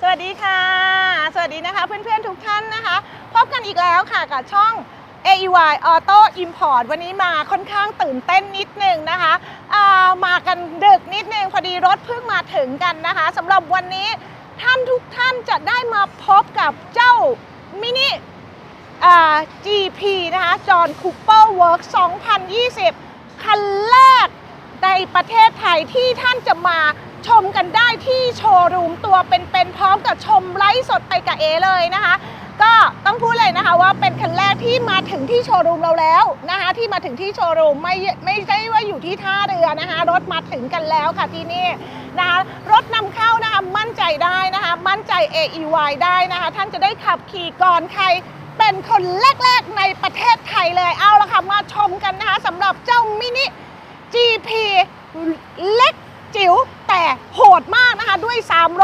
สวัสดีค่ะ สวัสดีนะคะเพื่อนๆทุกท่านนะคะ พบกันอีกแล้วค่ะกับช่อง AEY Auto Import วันนี้มาค่อนข้างตื่นเต้นนิดนึงนะคะอ่ามากันดึกนิดนึงพอดีรถเพิ่งมาถึงกันนะคะสำหรับวันนี้ท่านทุกท่านจะได้มาพบกับเจ้ามินิอ่า GP นะคะจอห์นคูเปอร์เวิร์ก2020 คันแรกในประเทศไทยที่ท่านจะมา ชมกันได้ที่โชว์รูมตัวเป็นๆพร้อมกับชมไลฟ์สดไปกับเอเลยนะคะ ก็ต้องพูดเลยนะคะว่าเป็นคันแรกที่มาถึงที่โชว์รูมเราแล้วนะคะที่มาถึงที่โชว์รูมไม่ไม่ใช่ว่าอยู่ที่ท่าเรือนะคะ รถมาถึงกันแล้วค่ะที่นี่นะคะรถนำเข้านะคะมั่นใจได้นะคะ มั่นใจ AEY ได้นะคะ ท่านจะได้ขับขี่ก่อนใครเป็นคนแรกๆในประเทศไทยเลยเอาละค่ะมาชมกันนะคะสำหรับเจ้ามินิ GP เล็กจิ๋ว แต่โหดมากนะคะด้วย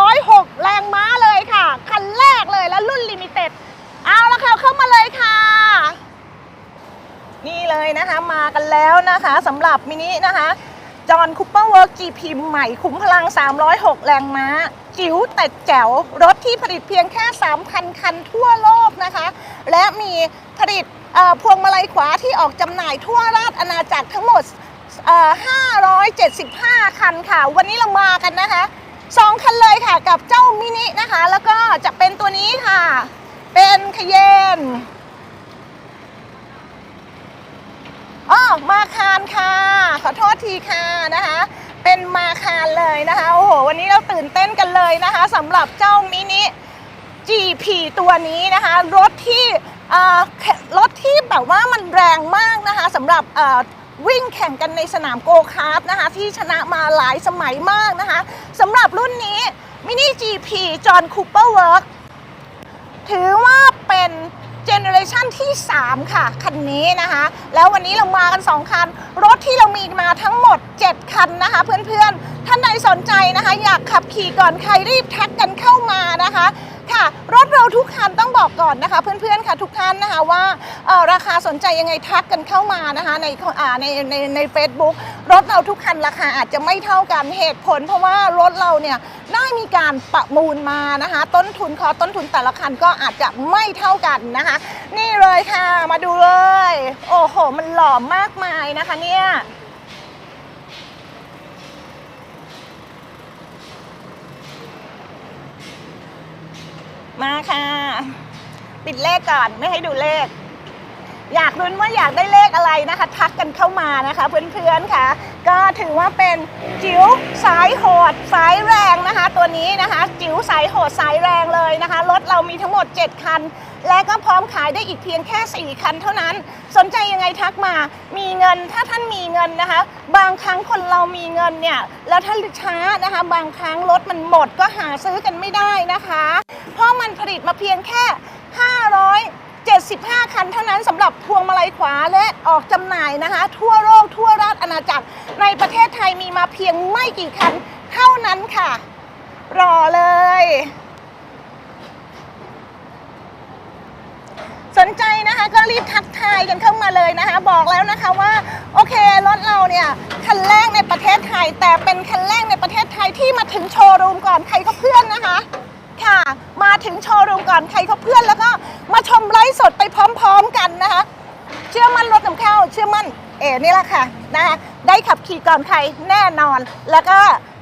306 แรงม้าเลยค่ะ คันแรกเลยและรุ่นลิมิเต็ด เอาละค่ะ เข้ามาเลยค่ะ นี่เลยนะคะมากันแล้วนะคะสำหรับมินินะคะจอห์นคูเปอร์เวิร์ก GP ใหม่ขุมพลัง 306 แรงม้า จิ๋วแต่แจ๋ว รถที่ผลิตเพียงแค่ 3,000 คันทั่วโลกนะคะ และมีผลิตพวงมาลัยขวาที่ออกจำหน่ายทั่วราชอาณาจักรทั้งหมด 575 คันค่ะ วันนี้เรามากันนะคะสองคันเลยค่ะกับเจ้ามินินะคะ แล้วก็จะเป็นตัวนี้ค่ะ เป็นคเยนอ๋อมาคารค่ะ ขอโทษทีค่ะนะคะ เป็นมาคารเลยนะคะโอ้โหวันนี้เราตื่นเต้นกันเลยนะคะสำหรับเจ้ามินิ GP ตัวนี้นะคะรถที่รถที่แบบว่ามันแรงมากนะคะสำหรับ วิ่งแข่งกันในสนามโกคาร์ทนะคะที่ชนะมาหลายสมัยมากนะคะสำหรับรุ่นนี้มินิ GP จอห์นคูเปอร์เวิร์กถือว่าเป็นเจเนอเรชันที่ 3 ค่ะ คันนี้นะคะ แล้ววันนี้เรามากัน 2 คัน รถที่เรามีมาทั้งหมด 7 คันนะคะ เพื่อนๆ ท่านใดสนใจนะคะ อยากขับขี่ก่อนใครรีบแท็กกันเข้ามานะคะ ค่ะ รถเราทุกคันต้องบอกก่อนนะคะ เพื่อนๆค่ะทุกท่านนะคะว่าราคาสนใจยังไงทักกันเข้ามานะคะในในในในเฟซบุ๊กรถเราทุกคันราคาอาจจะไม่เท่ากันเหตุผล เพราะว่ารถเราเนี่ยได้มีการประมูลมานะคะ ต้นทุนคอต้นทุนแต่ละคันก็อาจจะไม่เท่ากันนะคะ นี่เลยค่ะมาดูเลย โอ้โห มันหล่อมากมายนะคะเนี่ย มาค่ะ ปิดเลขก่อนไม่ให้ดูเลข อยากรุ้นว่าอยากได้เลขอะไรนะคะทักกันเข้ามานะคะเพื่อนๆค่ะ ก็ถือว่าเป็นจิ๋วสายโหดสายแรงนะคะ ตัวนี้นะคะจิ๋วสายโหดสายแรงเลยนะคะรถเรามีทั้งหมด 7 คัน และก็พร้อมขายได้อีกเพียงแค่ 4 คันเท่านั้น สนใจยังไงทักมา มีเงินถ้าท่านมีเงินนะคะ บางครั้งคนเรามีเงินเนี่ยแล้วถ้าช้านะคะ บางครั้งรถมันหมดก็หาซื้อกันไม่ได้นะคะ เพราะมันผลิตมาเพียงแค่ 500 75 คันเท่านั้นสำหรับพวงมาลัยขวาและออกจำหน่ายนะคะ ทั่วโลกทั่วราชอาณาจักร ในประเทศไทยมีมาเพียงไม่กี่คันเท่านั้นค่ะ รอเลย สนใจนะคะก็รีบทักทายกันเข้ามาเลยนะคะ บอกแล้วนะคะว่าโอเครถเราเนี่ยคันแรกในประเทศไทย แต่เป็นคันแรกในประเทศไทยที่มาถึงโชว์รูมก่อนใครก็เพื่อนนะคะ ค่ะ มาถึงโชว์รูมก่อนใครก็เพื่อนแล้วก็มาชมไลฟ์สดไปพร้อม ๆ กันนะคะ เชื่อมั่นรถนำเข้า เชื่อมั่นเอ๋นี่แหละค่ะนะคะได้ขับขี่ก่อนใครแน่นอน แล้วก็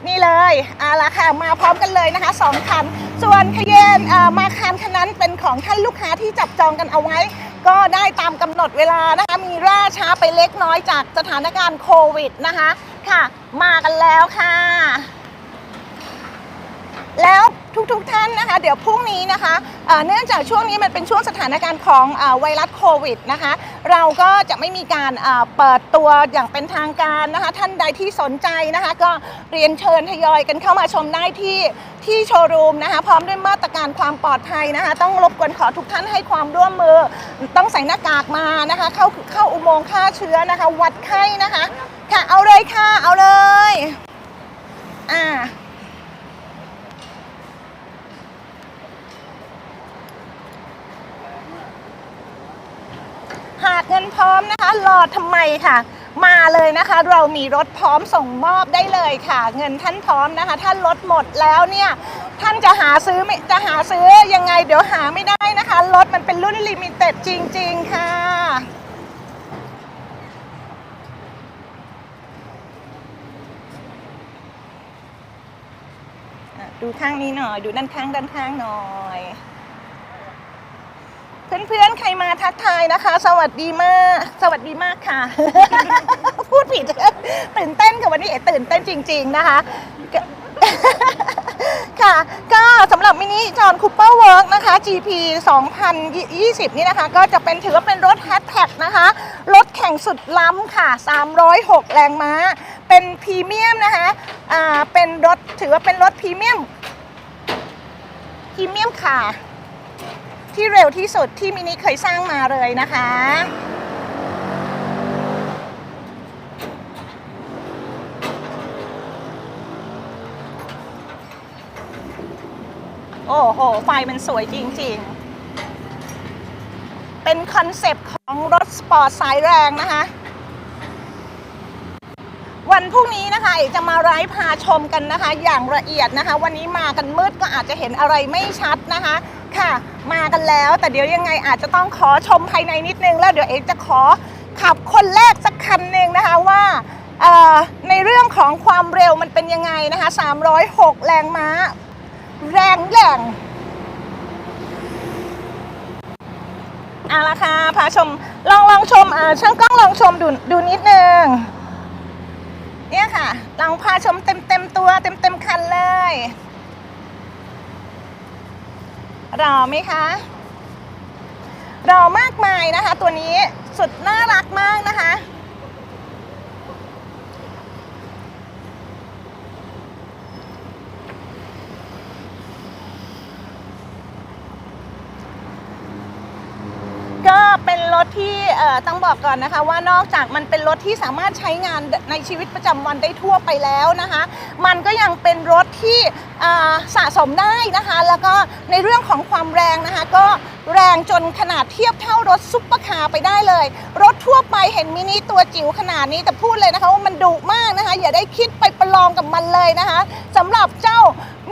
นี่เลยเอาละค่ะมาพร้อมกันเลยนะคะสองคัน ส่วนคเยนมาคันคันนั้นเป็นของท่านลูกค้าที่จับจองกันเอาไว้ ก็ได้ตามกำหนดเวลานะคะมีล่าช้าไปเล็กน้อยจากสถานการณ์โควิดนะคะค่ะ มากันแล้วค่ะ ทุกท่านนะคะ เดี๋ยวพรุ่งนี้นะคะเนื่องจากช่วงนี้มันเป็นช่วงสถานการณ์ของอไวรัสโควิดนะคะ เราก็จะไม่มีการเอ่อเปิดตัวอย่างเป็นทางการนะคะ ท่านใดที่สนใจนะคะ ก็เรียนเชิญทยอยกันเข้ามาชมได้ที่ที่โชว์รูมนะคะ พร้อมด้วยมาตรการความปลอดภัยนะคะ ต้องรบกวนขอทุกท่านให้ความร่วมมือ ต้องใส่หน้ากากมานะคะ เข้าเข้าอุโมงค์ฆ่าเชื้อนะคะ วัดไข้นะคะ ค่ะเอาเลยค่ะเอาเลยอ่า หาก เงินพร้อมนะคะ รอทำไมค่ะ มาเลยนะคะ เรามีรถพร้อมส่งมอบได้เลยค่ะ เงินท่านพร้อมนะคะถ้านรถหมดแล้วเนี่ย ท่านจะหาซื้อไม่จะหาซื้อยังไงเดี๋ยวหาไม่ได้นะคะ รถมันเป็นรุ่นลิมิเต็ดจริง ๆ ค่ะดูข้างนี้หน่อย ดูด้านข้างด้านข้างหน่อย เพื่อนๆ ใครมาทักทายนะคะ สวัสดีมาก สวัสดีมากค่ะ พูดผิดตื่นเต้นกับวันนี้เอ๋ตื่นเต้นจริง ๆ นะคะค่ะก็สำหรับมินิจอนคูเปอร์เวิร์กนะคะ GP 2020 นี่นะคะ ก็จะเป็นถือว่าเป็นรถแฮชแท็กนะคะ รถแข่งสุดล้ำค่ะ 306 แรงม้า เป็นพรีเมียมนะคะอ่าเป็นรถถือว่าเป็นรถพรีเมียมพรีเมียมค่ะ ที่เร็วที่สุดที่มินิเคยสร้างมาเลยนะคะ โอ้โห ไฟมันสวยจริงๆ เป็นคอนเซปต์ของรถสปอร์ตสายแรงนะคะ วันพรุ่งนี้นะคะเอกจะมาไลฟ์พาชมกันนะคะ อย่างละเอียดนะคะ วันนี้มากันมืดก็อาจจะเห็นอะไรไม่ชัดนะคะ ค่ะ มากันแล้วแต่เดี๋ยวยังไงอาจจะต้องขอชมภายในนิดนึง แล้วเดี๋ยวเอกจะขอขับคนแรกสักคันหนึ่งนะคะว่าในเรื่องของความเร็วมันเป็นยังไงนะคะ 306 แรงม้า แรงแหลงเอาละค่ะพาชมลองลองชมอ่าช่างกล้องลองชมดูดูนิดนึงเนี่ยค่ะลองพาชมเต็มเต็มตัวเต็มเต็มคันเลย รอไหมคะรอมากมายนะคะ ตัวนี้สุดน่ารักมากนะคะ ก็เป็นรถ ที่ต้องบอกก่อนนะคะว่านอกจากมันเป็นรถที่สามารถใช้งานในชีวิตประจำวันได้ทั่วไปแล้วนะคะ มันก็ยังเป็นรถที่สะสมได้นะคะ แล้วก็ในเรื่องของความแรงนะคะ ก็แรงจนขนาดเทียบเท่ารถซุปเปอร์คาร์ไปได้เลย รถทั่วไปเห็นมินิตัวจิ๋วขนาดนี้แต่พูดเลยนะคะว่ามันดุมากนะคะ อย่าได้คิดไปประลองกับมันเลยนะคะสำหรับเจ้า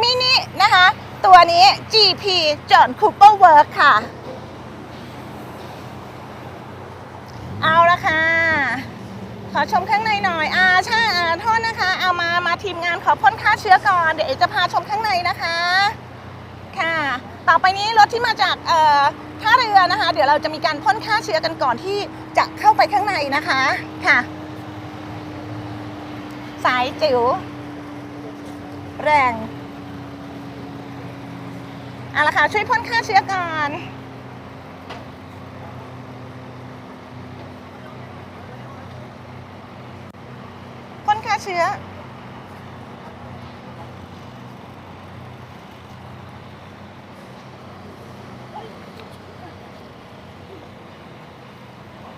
มินินะคะ ตัวนี้ GP John Cooper Work ค่ะ เอาละค่ะ ขอชมข้างในหน่อย อ่าใช่อ่าโทษนะคะ เอามา มาทีมงานขอพ่นฆ่าเชื้อก่อน เดี๋ยวเอจะพาชมข้างในนะคะ ค่ะ ต่อไปนี้รถที่มาจากเอ่อท่าเรือนะคะ เดี๋ยวเราจะมีการพ่นฆ่าเชื้อกันก่อนที่จะเข้าไปข้างในนะคะ ค่ะ สายจิ๋ว แรงเอาละค่ะ ช่วยพ่นฆ่าเชื้อก่อน พ่นฆ่าเชื้อ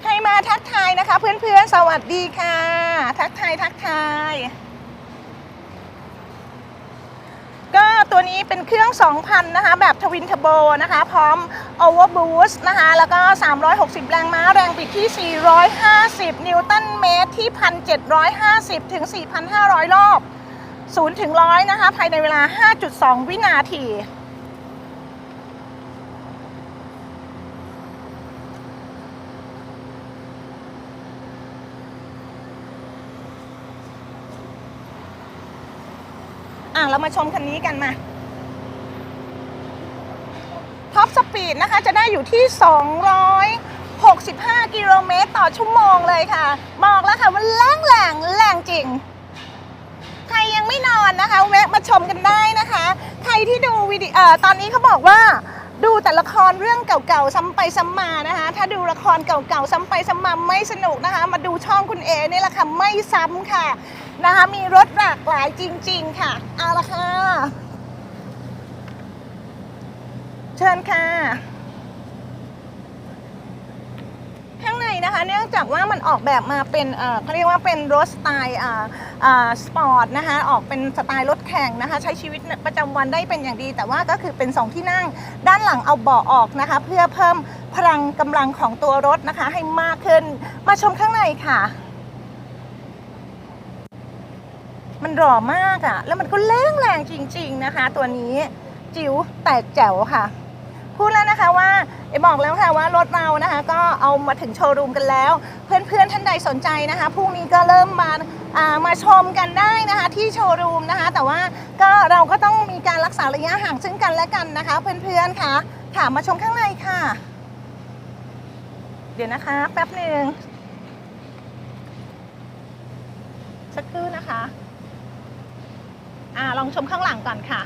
ใครมาทักทายนะคะ เพื่อนๆ สวัสดีค่ะ ทักทายทักทาย ก็ ตัวนี้เป็นเครื่อง 2,000 นะคะ แบบทวินเทอร์โบนะคะ พร้อม Overboost นะคะ แล้วก็ 360 แรงม้า แรงบิดที่ 450 นิวตันเมตรที่ 1,750 ถึง 4,500 รอบ 0 ถึง 100 นะคะ ภายในเวลา 5.2 วินาที เรามาชมคันนี้กันมาท็อปสปีดนะคะจะได้อยู่ที่ 265 กิโลเมตรต่อชั่วโมงเลยค่ะ บอกแล้วค่ะว่าแรงแรงแรงจริง ใครยังไม่นอนนะคะ แวะมาชมกันได้นะคะ ใครที่ดูวิดีโอตอนนี้เขาบอกว่าดูแต่ละครเรื่องเก่าๆซ้ำไปซ้ำมานะคะ ถ้าดูละครเก่าๆซ้ำไปซ้ำมาไม่สนุกนะคะ มาดูช่องคุณเอนี่แหละค่ะไม่ซ้ำค่ะ นะคะ มีรถหลากหลายจริง ๆ ค่ะ เอาละค่ะ เชิญค่ะ ข้างในนะคะ เนื่องจากว่ามันออกแบบมาเป็นเออเขาเรียกว่าเป็นรถสไตล์อ่าอ่าสปอร์ตนะคะ ออกเป็นสไตล์รถแข่งนะคะ ใช้ชีวิตประจำวันได้เป็นอย่างดี แต่ว่าก็คือเป็น2ที่นั่ง ด้านหลังเอาเบาะออกนะคะ เพื่อเพิ่มพลังกำลังของตัวรถนะคะ ให้มากขึ้น มาชมข้างในค่ะ มันหล่อมากอะแล้วมันก็แรงแรงจริง ๆนะคะ ตัวนี้จิ๋วแตกแจ๋วค่ะ พูดแล้วนะคะว่าเอบอกแล้วค่ะว่ารถเรานะคะ ก็เอามาถึงโชว์รูมกันแล้ว เพื่อนๆท่านใดสนใจนะคะพรุ่งนี้ก็เริ่มมาามาชมกันได้นะคะที่โชว์รูมนะคะ แต่ว่าก็เราก็ต้องมีการรักษาระยะห่างซึ่งกันและกันนะคะ เพื่อนๆค่ะค่ะมาชมข้างในค่ะ เดี๋ยวนะคะ แป๊บหนึ่งสักครู่นะคะ อ่าลองชมข้างหลังก่อนค่ะ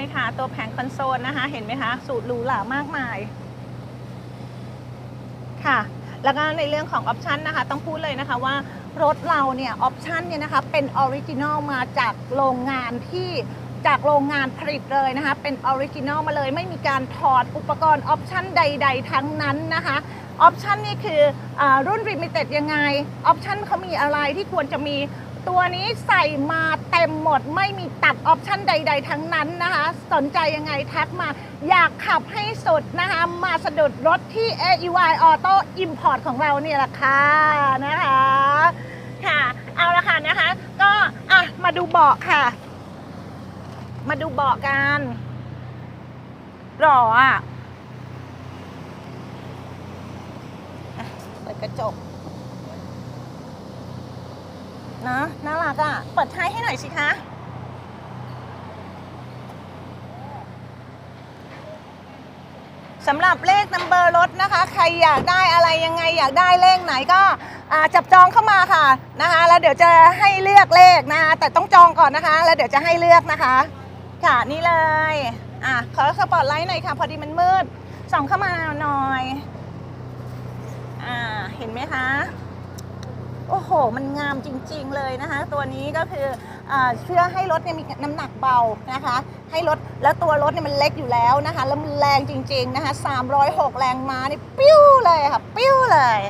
เลยค่ะ ตัวแผงคอนโซลนะคะ เห็นไหมคะ สูตรหรูหรามากมาย ค่ะ แล้วก็ในเรื่องของออปชันนะคะ ต้องพูดเลยนะคะว่ารถเราเนี่ยออปชันเนี่ยนะคะเป็นออริจินอลมาจากโรงงานที่จากโรงงานผลิตเลยนะคะ เป็นออริจินอลมาเลย ไม่มีการถอดอุปกรณ์ออปชันใด ๆ ทั้งนั้นนะคะออปชันนี่คืออรุ่น Limited ยังไงออปชันเขามีอะไรที่ควรจะมี ตัวนี้ใส่มาเต็มหมดไม่มีตัดออปชันใด ๆ ทั้งนั้นนะคะ สนใจยังไงทักมา อยากขับให้สุดนะคะ มาสะดุดรถที่ AEY Auto Import ของเราเนี่ยแหละค่ะนะคะค่ะเอาละค่ะนะคะ ก็อะมาดูเบาะค่ะ มาดูเบาะกันหล่ออะอะเปิดกระจก นะ น่ารักอะ เปิดท้ายให้หน่อยสิคะ สำหรับเลขนัมเบอร์รถนะคะ ใครอยากได้อะไรยังไงอยากได้เลขไหนก็จับจองเข้ามาค่ะนะคะ แล้วเดี๋ยวจะให้เลือกเลขนะคะแต่ต้องจองก่อนนะคะ แล้วเดี๋ยวจะให้เลือกนะคะ ค่ะนี่เลยอะขอสปอตไลท์หน่อยค่ะ พอดีมันมืดส่องเข้ามาหน่อย อ่าเห็นไหมคะ โอ้โห มันงามจริง ๆ เลยนะคะ ตัวนี้ก็คืออเพื่อให้รถเนี่ยมีน้ำหนักเบานะคะ ให้รถแล้วตัวรถเนี่ยมันเล็กอยู่แล้วนะคะ แล้วมันแรงจริง ๆ นะคะ306 แรงม้านี่ปิ้วเลยค่ะ ปิ้วเลย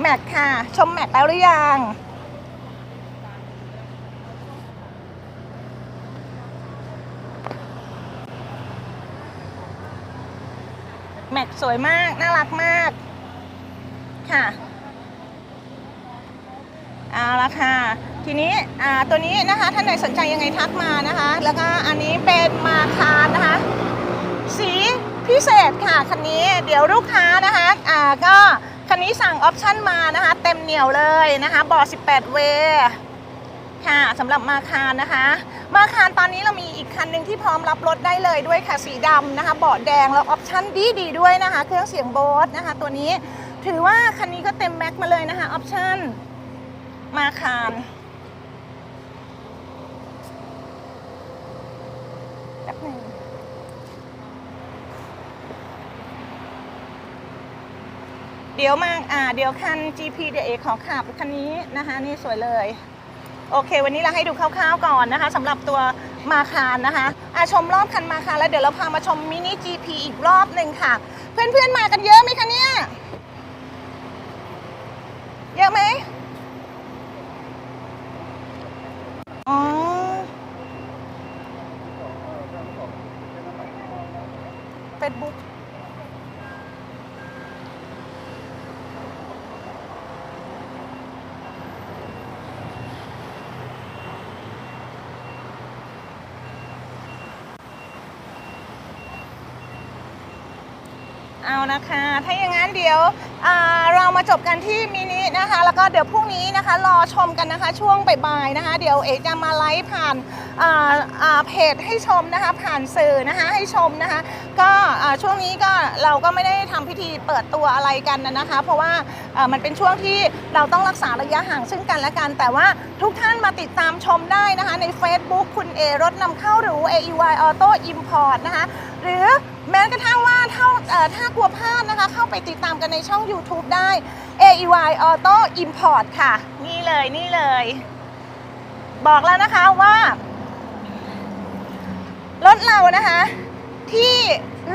แม็กค่ะ ชมแม็กแล้วหรือยังแม็กสวยมาก น่ารักมาก ค่ะเอาละค่ะ ทีนี้ตัวนี้นะคะท่านไหนสนใจยังไงทักมานะคะ แล้วก็อันนี้เป็นมาคารนะคะ สีพิเศษค่ะคันนี้เดี๋ยวลูกค้านะคะอ่าก็คันนี้สั่งออปชั่นมานะคะ เต็มเหนียวเลยนะคะเบาะ18 เวค่ะสำหรับมาคารนะคะ มาคารตอนนี้เรามีอีกคันหนึ่งที่พร้อมรับรถได้เลยด้วยค่ะสีดำนะคะเบาะแดงแล้วออปชั่นดีดีด้วยนะคะ เครื่องเสียงโบสนะคะ ตัวนี้ ถือว่าคันนี้ก็เต็มแม็กมาเลยนะคะออปชั่นมาคารแป๊บหนึงเดี๋ยวมาอ่าเดี๋ยวคัน GP เดี๋ยวเอขอขับคันนี้นะคะ นี่สวยเลย โอเค วันนี้เราให้ดูคร่าวๆก่อนนะคะสำหรับตัวมาคารนะคะอาชมรอบคันมาคารแล้วเดี๋ยวเราพามาชมมินิ GP อีกรอบหนึ่งค่ะ เพื่อนๆมากันเยอะไหมคะเนี่ย เยอะไหมอ๋อเฟซบุ๊กเอานะคะ ถ้าอย่างนั้นเดี๋ยว เรามาจบกันที่มินินะคะ แล้วก็เดี๋ยวพรุ่งนี้นะคะ รอชมกันนะคะ ช่วงบ่ายๆนะคะ เดี๋ยวเอกจะมาไลฟ์ผ่านเพจให้ชมนะคะ ผ่านสื่อนะคะให้ชมนะคะ ก็ช่วงนี้ก็เราก็ไม่ได้ทำพิธีเปิดตัวอะไรกันนะคะ เพราะว่ามันเป็นช่วงที่เราต้องรักษาระยะห่างซึ่งกันและกัน แต่ว่าทุกท่านมาติดตามชมได้นะคะ ใน Facebook คุณเอรถนำเข้าหรือ AEY Auto Import นะคะ หรือแม้กระทั่งว่าเอ่อ ถ้ากลัวพลาดนะคะ เข้าไปติดตามกันในช่อง YouTube ได้ AEY Auto Import ค่ะ นี่เลยนี่เลย บอกแล้วนะคะว่า รถเรานะคะ ที่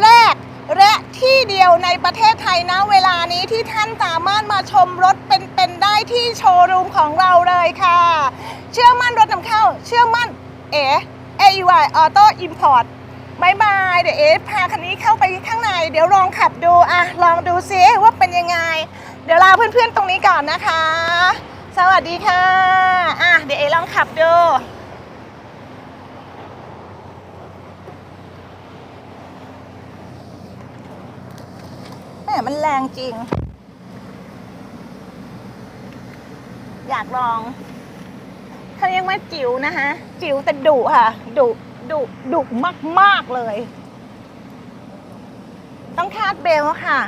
แรกและที่เดียวในประเทศไทยนะเวลานี้ที่ท่านสามารถมาชมรถเป็นๆได้ที่โชว์รูมของเราเลยค่ะ เชื่อมั่นรถนำเข้า เชื่อมั่นเอ๋ AUI Auto Import บายบายเดี๋ยวเอ๋พาคันนี้เข้าไปข้างใน เดี๋ยวลองขับดูอะลองดูซิว่าเป็นยังไง เดี๋ยวลาเพื่อนๆตรงนี้ก่อนนะคะ สวัสดีค่ะอะเดี๋ยวเอ๋ลองขับดูแหมมันแรงจริง อยากลองเขาเรียกว่าจิ๋วนะคะ จิ๋วแต่ดุค่ะดุ ดุดุมาก ๆ เลย ต้องคาดเบลค่ะ